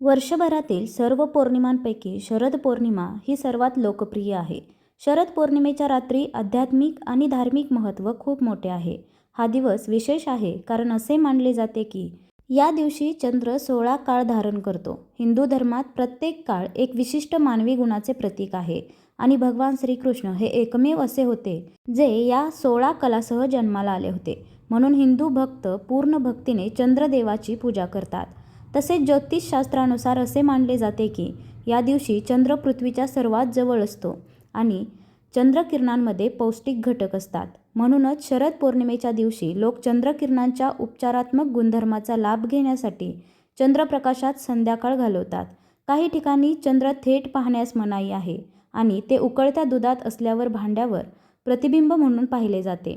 वर्षभरातील सर्व पौर्णिमांपैकी शरद पौर्णिमा ही सर्वात लोकप्रिय आहे. शरद पौर्णिमेच्या रात्री आध्यात्मिक आणि धार्मिक महत्त्व खूप मोठे आहे. हा दिवस विशेष आहे कारण असे मानले जाते की या दिवशी चंद्र सोळा काळ धारण करतो. हिंदू धर्मात प्रत्येक काळ एक विशिष्ट मानवी गुणाचे प्रतीक आहे आणि भगवान श्रीकृष्ण हे एकमेव असे होते जे या सोळा कलासह जन्माला आले होते. म्हणून हिंदू भक्त पूर्ण भक्तीने चंद्रदेवाची पूजा करतात. तसेच ज्योतिषशास्त्रानुसार असे मानले जाते की या दिवशी चंद्र पृथ्वीच्या सर्वात जवळ असतो आणि चंद्रकिरणांमध्ये पौष्टिक घटक असतात. म्हणूनच शरद पौर्णिमेच्या दिवशी लोक चंद्रकिरणांच्या उपचारात्मक गुणधर्माचा लाभ घेण्यासाठी चंद्रप्रकाशात संध्याकाळ घालवतात. काही ठिकाणी चंद्र थेट पाहण्यास मनाई आहे आणि ते उकळत्या दुधात असल्यावर भांड्यावर प्रतिबिंब म्हणून पाहिले जाते.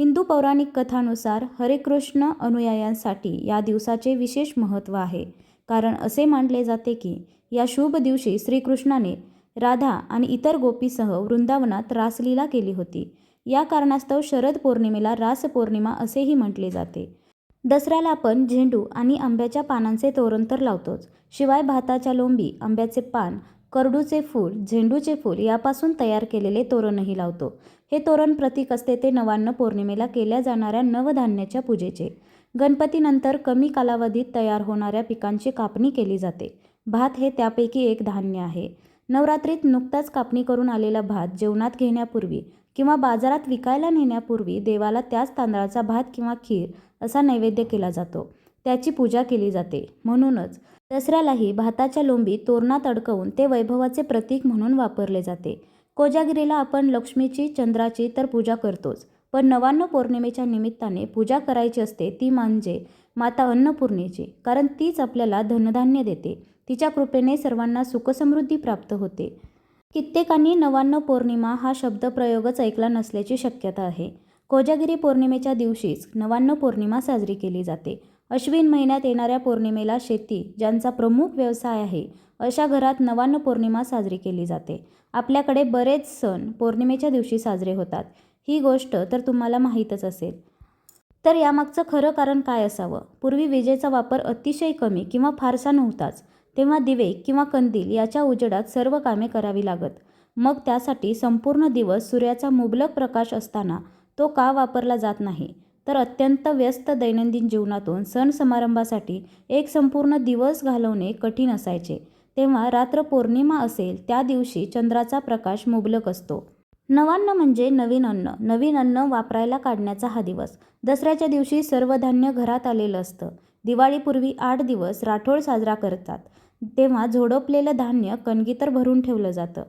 हिंदू पौराणिक कथानुसार हरे कृष्ण अनुयायांसाठी या दिवसाचे विशेष महत्त्व आहे. कारण असे मानले जाते की या शुभ दिवशी श्रीकृष्णाने राधा आणि इतर गोपीसह वृंदावनात रासलीला केली होती. या कारणास्तव शरद पौर्णिमेला रास पौर्णिमा असेही म्हटले जाते. दसऱ्याला आपण झेंडू आणि आंब्याच्या पानांचे तोरण तर लावतोच. शिवाय भाताच्या लोंबी आंब्याचे पान करडूचे फूल झेंडूचे फूल यापासून तयार केलेले तोरणही लावतो. हे तोरण प्रतीक असते ते नवान्न पौर्णिमेला केल्या जाणाऱ्या नवधान्याच्या पूजेचे. गणपतीनंतर कमी कालावधीत तयार होणाऱ्या पिकांची कापणी केली जाते. भात हे त्यापैकी एक धान्य आहे. नवरात्रीत नुकताच कापणी करून आलेला भात जेवणात घेण्यापूर्वी किंवा बाजारात विकायला नेण्यापूर्वी देवाला त्याच तांदळाचा भात किंवा खीर असा नैवेद्य केला जातो. त्याची पूजा केली जाते. म्हणूनच दसऱ्यालाही भाताच्या लोंबी तोरणात अडकवून ते वैभवाचे प्रतीक म्हणून वापरले जाते. कोजागिरीला आपण लक्ष्मीची चंद्राची तर पूजा करतोच. पण नवान्न पौर्णिमेच्या निमित्ताने पूजा करायची असते ती म्हणजे माता अन्नपूर्णेची कारण तीच आपल्याला धनधान्य देते. तिच्या कृपेने सर्वांना सुखसमृद्धी प्राप्त होते. कित्येकांनी नवान्न पौर्णिमा हा शब्दप्रयोगच ऐकला नसल्याची शक्यता आहे. कोजागिरी पौर्णिमेच्या दिवशीच नवान्न पौर्णिमा साजरी केली जाते. अश्विन महिन्यात येणाऱ्या पौर्णिमेला शेती ज्यांचा प्रमुख व्यवसाय आहे अशा घरात नवान्न पौर्णिमा साजरी केली जाते. आपल्याकडे बरेच सण पौर्णिमेच्या दिवशी साजरे होतात. ही गोष्ट तर तुम्हाला माहीतच असेल. तर यामागचं खरं कारण काय असावं? पूर्वी विजेचा वापर अतिशय कमी किंवा फारसा नव्हताच. तेव्हा दिवे किंवा कंदील याच्या उजेडात सर्व कामे करावी लागत. मग त्यासाठी संपूर्ण दिवस सूर्याचा मुबलक प्रकाश असताना तो का वापरला जात नाही? तर अत्यंत व्यस्त दैनंदिन जीवनातून सण समारंभासाठी एक संपूर्ण दिवस घालवणे कठीण असायचे. तेव्हा रात्र पौर्णिमा असेल त्या दिवशी चंद्राचा प्रकाश मुबलक असतो. नवान्न म्हणजे नवीन अन्न. नवीन अन्न वापरायला काढण्याचा हा दिवस. दसऱ्याच्या दिवशी सर्व धान्य घरात आलेलं असतं. दिवाळीपूर्वी आठ दिवस राठोड साजरा करतात. तेव्हा झोडपलेलं धान्य कणगीतर भरून ठेवलं जातं.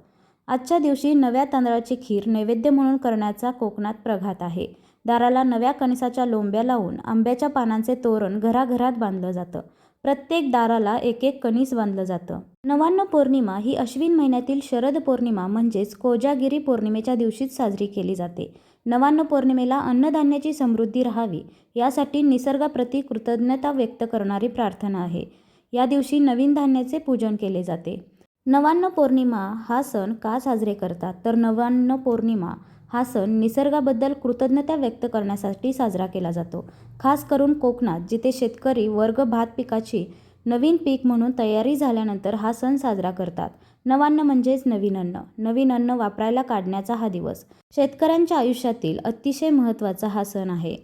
आजच्या दिवशी नव्या तांदळाची खीर नैवेद्य म्हणून करण्याचा कोकणात प्रघात आहे. दाराला नव्या कणसाच्या लोंब्या लावून आंब्याच्या पानांचे तोरण घराघरात बांधलं जातं. प्रत्येक दाराला एक एक कणीस बांधलं जातं. नवान्न पौर्णिमा ही अश्विन महिन्यातील शरद पौर्णिमा म्हणजेच कोजागिरी पौर्णिमेच्या दिवशीच साजरी केली जाते. नवान्न पौर्णिमेला अन्नधान्याची समृद्धी राहावी यासाठी निसर्गाप्रती कृतज्ञता व्यक्त करणारी प्रार्थना आहे. या दिवशी नवीन धान्याचे पूजन केले जाते. नवान्न पौर्णिमा हा सण का साजरे करतात? तर नवान्न पौर्णिमा हा सण निसर्गाबद्दल कृतज्ञता व्यक्त करण्यासाठी साजरा केला जातो. खास करून कोकणात जिथे शेतकरी वर्ग भात पिकाची नवीन पीक म्हणून तयारी झाल्यानंतर हा सण साजरा करतात. नवान्न म्हणजेच नवीन अन्न. नवीन अन्न वापरायला काढण्याचा हा दिवस शेतकऱ्यांच्या आयुष्यातील अतिशय महत्त्वाचा हा सण आहे.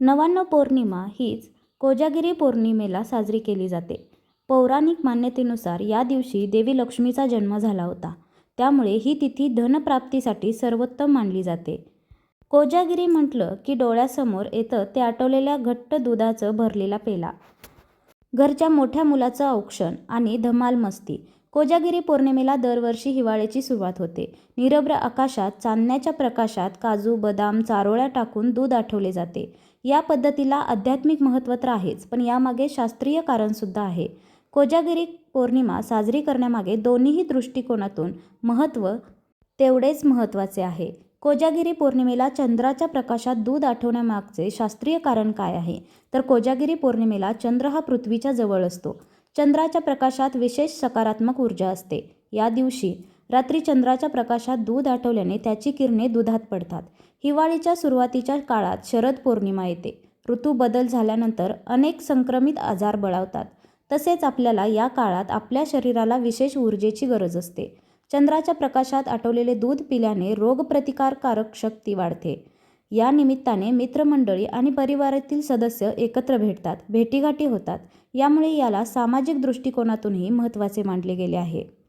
नवान्न पौर्णिमा हीच कोजागिरी पौर्णिमेला साजरी केली जाते. पौराणिक मान्यतेनुसार या दिवशी देवी लक्ष्मीचा जन्म झाला होता. त्यामुळे ही तिथी धनप्राप्तीसाठी सर्वोत्तम मानली जाते. कोजागिरी म्हटलं की डोळ्यासमोर येतं ते आटवलेल्या घट्ट दुधाचं भरलेला पेला. घरच्या मोठ्या मुलाचं औक्षण आणि धमाल मस्ती. कोजागिरी पौर्णिमेला दरवर्षी हिवाळ्याची सुरुवात होते. निरभ्र आकाशात चांदण्याच्या प्रकाशात काजू बदाम चारोळ्या टाकून दूध आठवले जाते. या पद्धतीला आध्यात्मिक महत्त्व तर आहेच पण यामागे शास्त्रीय कारणसुद्धा आहे. कोजागिरी पौर्णिमा साजरी करण्यामागे दोन्हीही दृष्टिकोनातून महत्त्व तेवढेच महत्त्वाचे आहे. कोजागिरी पौर्णिमेला चंद्राच्या प्रकाशात दूध आठवण्यामागचे शास्त्रीय कारण काय आहे? तर कोजागिरी पौर्णिमेला चंद्र हा पृथ्वीच्या जवळ असतो. चंद्राच्या प्रकाशात विशेष सकारात्मक ऊर्जा असते. या दिवशी रात्री चंद्राच्या प्रकाशात दूध आठवल्याने त्याची किरणे दुधात पडतात. हिवाळीच्या सुरुवातीच्या काळात शरद पौर्णिमा येते. ऋतू बदल झाल्यानंतर अनेक संक्रमित आजार बळावतात. तसेच आपल्याला या काळात आपल्या शरीराला विशेष ऊर्जेची गरज असते. चंद्राच्या प्रकाशात आटवलेले दूध पिल्याने रोगप्रतिकारकारक शक्ती वाढते. या निमित्ताने मित्रमंडळी आणि परिवारातील सदस्य एकत्र भेटतात भेटीगाठी होतात. यामुळे याला सामाजिक दृष्टिकोनातूनही महत्त्वाचे मानले गेले आहे.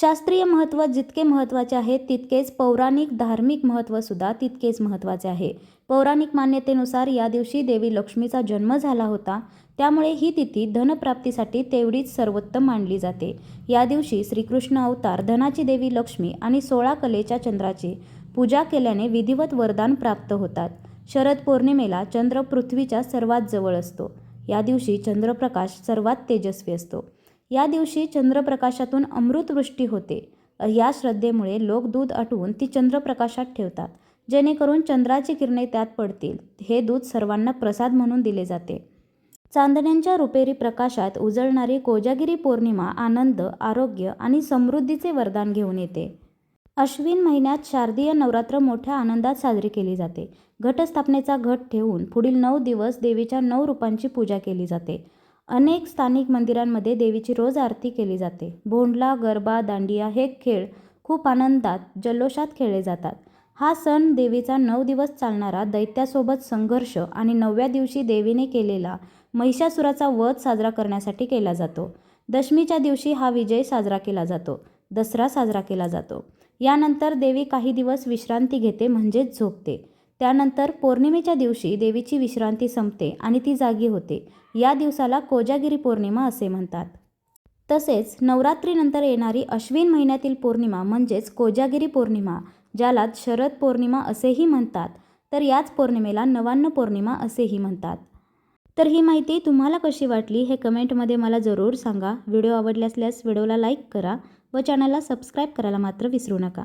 शास्त्रीय महत्त्व जितके महत्त्वाचे आहे तितकेच पौराणिक धार्मिक महत्त्वसुद्धा तितकेच महत्त्वाचे आहे. पौराणिक मान्यतेनुसार या दिवशी देवी लक्ष्मीचा जन्म झाला होता. त्यामुळे ही तिथी धनप्राप्तीसाठी तेवढीच सर्वोत्तम मानली जाते. या दिवशी श्रीकृष्ण अवतार धनाची देवी लक्ष्मी आणि सोळा कलेच्या चंद्राची पूजा केल्याने विधिवत वरदान प्राप्त होतात. शरद पौर्णिमेला चंद्र पृथ्वीच्या सर्वात जवळ असतो. या दिवशी चंद्रप्रकाश सर्वात तेजस्वी असतो. या दिवशी चंद्रप्रकाशातून अमृतवृष्टी होते. या श्रद्धेमुळे लोक दूध आटवून ती चंद्रप्रकाशात ठेवतात जेणेकरून चंद्राची किरणे त्यात पडतील. हे दूध सर्वांना प्रसाद म्हणून दिले जाते. चांदण्यांच्या रुपेरी प्रकाशात उजळणारी कोजागिरी पौर्णिमा आनंद आरोग्य आणि समृद्धीचे वरदान घेऊन येते. अश्विन महिन्यात शारदीय नवरात्र मोठ्या आनंदात साजरी केली जाते. घटस्थापनेचा घट ठेवून पुढील नऊ दिवस देवीच्या नऊ रूपांची पूजा केली जाते. अनेक स्थानिक मंदिरांमध्ये देवीची रोज आरती केली जाते. भोंडला गरबा दांडिया हे खेळ खूप आनंदात जल्लोषात खेळले जातात. हा सण देवीचा नऊ दिवस चालणारा दैत्यासोबत संघर्ष आणि नवव्या दिवशी देवीने केलेला महिषासुराचा वध साजरा करण्यासाठी केला जातो. दशमीच्या दिवशी हा विजय साजरा केला जातो. दसरा साजरा केला जातो. यानंतर देवी काही दिवस विश्रांती घेते म्हणजेच झोपते. त्यानंतर पौर्णिमेच्या दिवशी देवीची विश्रांती संपते आणि ती जागी होते. या दिवसाला कोजागिरी पौर्णिमा असे म्हणतात. तसेच नवरात्रीनंतर येणारी अश्विन महिन्यातील पौर्णिमा म्हणजेच कोजागिरी पौर्णिमा ज्याला शरद पौर्णिमा असेही म्हणतात. तर याच पौर्णिमेला नवान्न पौर्णिमा असेही म्हणतात. तर ही माहिती तुम्हाला कशी वाटली हे कमेंटमध्ये मला जरूर सांगा. व्हिडिओ आवडल्यासल्यास असल्यास व्हिडिओला लाईक करा व चॅनलला सबस्क्राईब करायला मात्र विसरू नका.